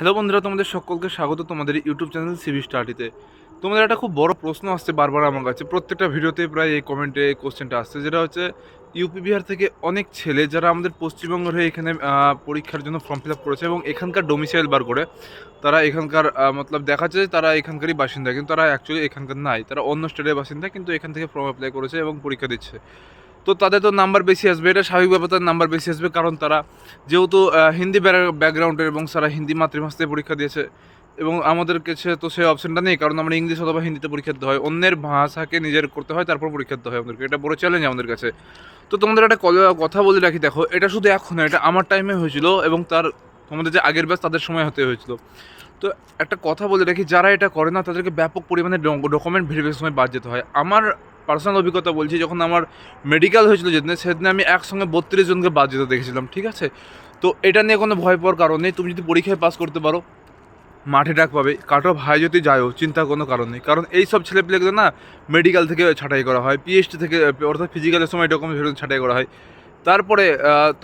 Hello বন্ধুরা, তোমাদের সকলকে স্বাগত তোমাদের ইউটিউব চ্যানেল সিবি স্টাডিতে তোমাদের একটা খুব বড় প্রশ্ন আসছে বারবার আমার কাছে। প্রত্যেকটা ভিডিওতে প্রায় এই কমেন্টে এই কোশ্চেনটা আসছে। যেটা হচ্ছে ইউপি বিহার থেকে অনেক ছেলে যারা আমাদের পশ্চিমবঙ্গের হয়ে এখানে পরীক্ষার জন্য ফর্ম ফিল আপ করেছে এবং এখানকার ডোমিসাইল বার করে তারা এখানকার মতলব দেখা যায় তারা এখানকারই বাসিন্দা। কিন্তু তারা অ্যাকচুয়ালি এখানকার নাই। তারা অন্য স্টেটের বাসিন্দা, কিন্তু এখান থেকে ফর্ম অ্যাপ্লাই করেছে এবং পরীক্ষা দিচ্ছে। তো তাদের তো নাম্বার বেশি আসবে, এটা স্বাভাবিক ব্যাপার, তাদের নাম্বার বেশি আসবে কারণ তারা যেহেতু হিন্দি ব্যাকগ্রাউন্ডের এবং তারা হিন্দি মাতৃভাষা থেকে পরীক্ষা দিয়েছে এবং আমাদের কাছে তো সেই অপশনটা নেই, কারণ আমরা ইংলিশ অথবা হিন্দিতে পরীক্ষা দিতে হয়। অন্যের ভাষাকে নিজের করতে হয়, তারপর পরীক্ষা দিতে হয় আমাদেরকে। এটা বড় চ্যালেঞ্জ আমাদের কাছে। তো তোমাদের একটা কথা বলে রাখি, দেখো, এটা শুধু এখন এটা আমার টাইমে হয়েছিল এবং তার তোমাদের যে আগের ব্যাচ তাদের সময় হতে হয়েছিল। তো একটা কথা বলে রাখি, যারা এটা করে না, তাদেরকে ব্যাপক পরিমাণে ডকুমেন্ট ভেরিফিকেশন বাদ যেতে হয়। আমার পার্সোনাল অভিজ্ঞতা বলছি, যখন আমার মেডিকেল হয়েছিল যেদিনে, সেদিন আমি একসঙ্গে বত্রিশ জনকে বাদ যেতে দেখেছিলাম, ঠিক আছে? তো এটা নিয়ে কোনো ভয় পাওয়ার কারণ নেই, তুমি যদি পরীক্ষায় পাস করতে পারো, মাঠে ডাক পাবে কাট অফ হাই যদি যায়ও, চিন্তার কোনো কারণ নেই, কারণ এই সব ছেলেপিলেগুলো না মেডিকেল থেকে ছাঁটাই করা হয় পিএইচডি থেকে, অর্থাৎ ফিজিক্যালের সময় ডকুমেন্ট ছাঁটাই করা হয়। তারপরে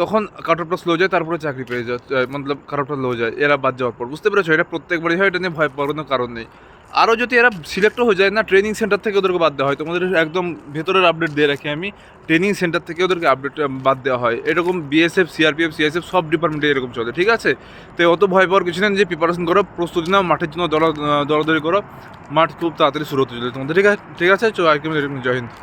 তখন কাট অফটা স্লো যায়, তারপরে চাকরি পেয়ে যায় মতলব কাট অফটা লো যায়, এরা বাদ যাওয়ার পর, বুঝতে পেরেছ? এটা প্রত্যেকবারই হয়, এটা নিয়ে ভয় পাওয়ার কোনো কারণ নেই। আরও যদি এরা সিলেক্ট হয়ে যায়, না ট্রেনিং সেন্টার থেকে ওদেরকে বাদ দেওয়া হয়, তোমাদের একদম ভেতরের আপডেট দিয়ে রাখি আমি ট্রেনিং সেন্টার থেকে ওদেরকে আপডেট বাদ দেওয়া হয়। এরকম বিএসএফ সিআরপিএফ সিএসএফ সব ডিপার্টমেন্টে এরকম চলে, ঠিক আছে? তো অত ভয় পাওয়ার কিছু নেই যে প্রিপারেশন করো, প্রস্তুতি নাও, মাঠের জন্য দৌড়া দৌড়াদৌড়ি করো, মাঠ খুব তাড়াতাড়ি শুরু হতে চলে তোমাদের, ঠিক আছে ঠিক আছে? চো আর কি জয় হিন্দ।